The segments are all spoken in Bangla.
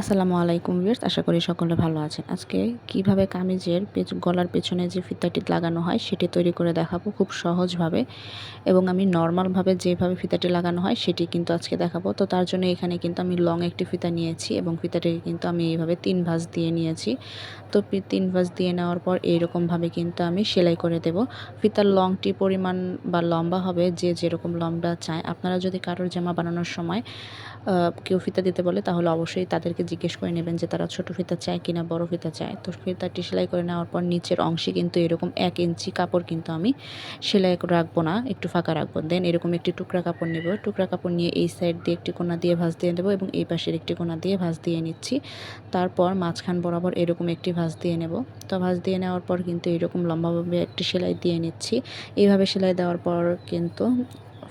আসসালামু আলাইকুম ভিউয়ার্স, আশা করি সকলে ভালো আছেন। আজকে কীভাবে কামিজের গলার পেছনে যে ফিতাটি লাগানো হয় সেটি তৈরি করে দেখাবো খুব সহজভাবে এবং আমি নর্মালভাবে যেভাবে ফিতাটি লাগানো হয় সেটি কিন্তু আজকে দেখাবো। তো তার জন্য এখানে কিন্তু আমি লং একটি ফিতা নিয়েছি এবং ফিতাটিকে কিন্তু আমি এইভাবে তিন ভাঁজ দিয়ে নিয়েছি। তো তিন ভাঁজ দিয়ে নেওয়ার পর এইরকমভাবে কিন্তু আমি সেলাই করে দেব। ফিতার লংটি পরিমাণ বা লম্বা হবে যে যেরকম লম্বা চায়। আপনারা যদি কারোর জামা বানানোর সময় কেউ ফিতা দিতে বলে তাহলে অবশ্যই তাদেরকে জিজ্ঞেস করে নেবেন যে তারা ছোট ফিতা চায় কিনা, বড় ফিতা চায়। তো ফিতাটি সেলাই করে নেওয়ার পর নিচের অংশে কিন্তু এরকম এক ইঞ্চি কাপড় কিন্তু আমি সেলাই রাখব না, একটু ফাঁকা রাখব। দেন এরকম একটি টুকরা কাপড় নেব। টুকরা কাপড় নিয়ে এই সাইড দিয়ে একটি কোনা দিয়ে ভাঁজ দিয়ে দেবো এবং এই পাশের একটি কোনা দিয়ে ভাঁজ দিয়ে নিচ্ছি। তারপর মাঝখান বরাবর এরকম একটি ভাঁজ দিয়ে নেব। তো ভাঁজ দিয়ে নেওয়ার পর কিন্তু এরকম লম্বাভাবে একটি সেলাই দিয়ে নিচ্ছি। এইভাবে সেলাই দেওয়ার পর কিন্তু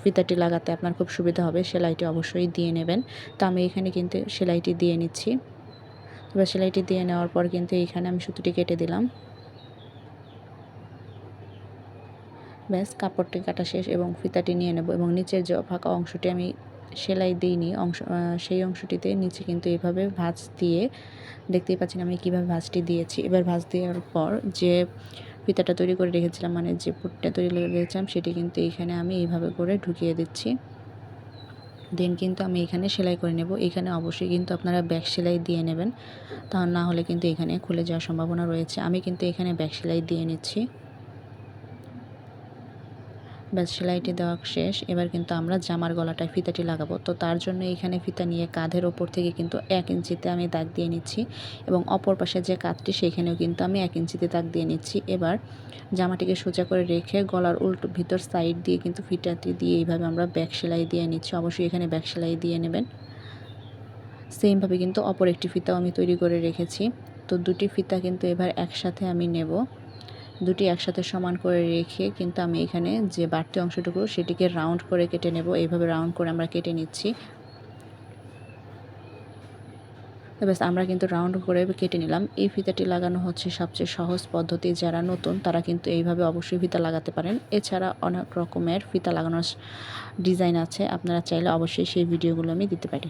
ফিতাটি লাগাতে আপনার খুব সুবিধা হবে, সেলাইটি অবশ্যই দিয়ে নেবেন। তো আমি এখানে কিন্তু সেলাইটি দিয়ে নিচ্ছি। এবার সেলাইটি দিয়ে নেওয়ার পর কিন্তু এইখানে আমি সুতোটি কেটে দিলাম। ব্যাস, কাপড়টি কাটা শেষ এবং ফিতাটি নিয়ে নেব এবং নিচের যে ফাঁকা অংশটি আমি সেলাই দিইনি, অংশ সেই অংশটিতে নিচে কিন্তু এভাবে ভাঁজ দিয়ে, দেখতেই পাচ্ছেন আমি কীভাবে ভাঁজটি দিয়েছি। এবার ভাঁজ দেওয়ার পর যে ফিতাটা তৈরি করে রেখেছিলাম মানে যে পুটটা তৈরি করে রেখেছিলাম সেটি কিন্তু এখানে আমি এইভাবে করে ঢুকিয়ে দিচ্ছি। দেন কিন্তু আমি এখানে সেলাই করে নেব। এখানে অবশ্যই কিন্তু আপনারা ব্যাক সেলাই দিয়ে নেবেন। তা না হলে কিন্তু এখানে খুলে যাওয়ার সম্ভাবনা রয়েছে। আমি কিন্তু এখানে ব্যাক সেলাই দিয়ে নিচ্ছি। ব্যাস, সেলাইটি দেওয়া শেষ। এবার কিন্তু আমরা জামার গলাটায় ফিতাটি লাগাবো। তো তার জন্য এখানে ফিতা নিয়ে কাঁধের ওপর থেকে কিন্তু এক ইঞ্চিতে আমি দাগ দিয়ে নিচ্ছি এবং অপর পাশে যে কাঁধটি, সেখানেও কিন্তু আমি এক ইঞ্চিতে দাগ দিয়ে নিচ্ছি। এবার জামাটিকে সোজা করে রেখে গলার উল্টো ভিতর সাইড দিয়ে কিন্তু ফিতাটি দিয়ে এইভাবে আমরা ব্যাক সেলাই দিয়ে নিচ্ছি। অবশ্যই এখানে ব্যাক সেলাই দিয়ে নেবেন। সেমভাবে কিন্তু অপর একটি ফিতাও আমি তৈরি করে রেখেছি। তো দুটি ফিতা কিন্তু এবার একসাথে আমি নেব। দুটি একসাথে সমান করে রেখে কিন্তু আমি এখানে যে বাড়তি অংশটুকু সেটিকে রাউন্ড করে কেটে নেব। এইভাবে রাউন্ড করে আমরা কেটে নিচ্ছি। ব্যাস, আমরা কিন্তু রাউন্ড করে কেটে নিলাম। এই ফিতাটি লাগানো হচ্ছে সবচেয়ে সহজ পদ্ধতি। যারা নতুন, তারা কিন্তু এইভাবে অবশ্যই ফিতা লাগাতে পারেন। এছাড়া অনেক রকমের ফিতা লাগানোর ডিজাইন আছে। আপনারা চাইলে অবশ্যই সেই ভিডিওগুলো আমি দিতে পারি।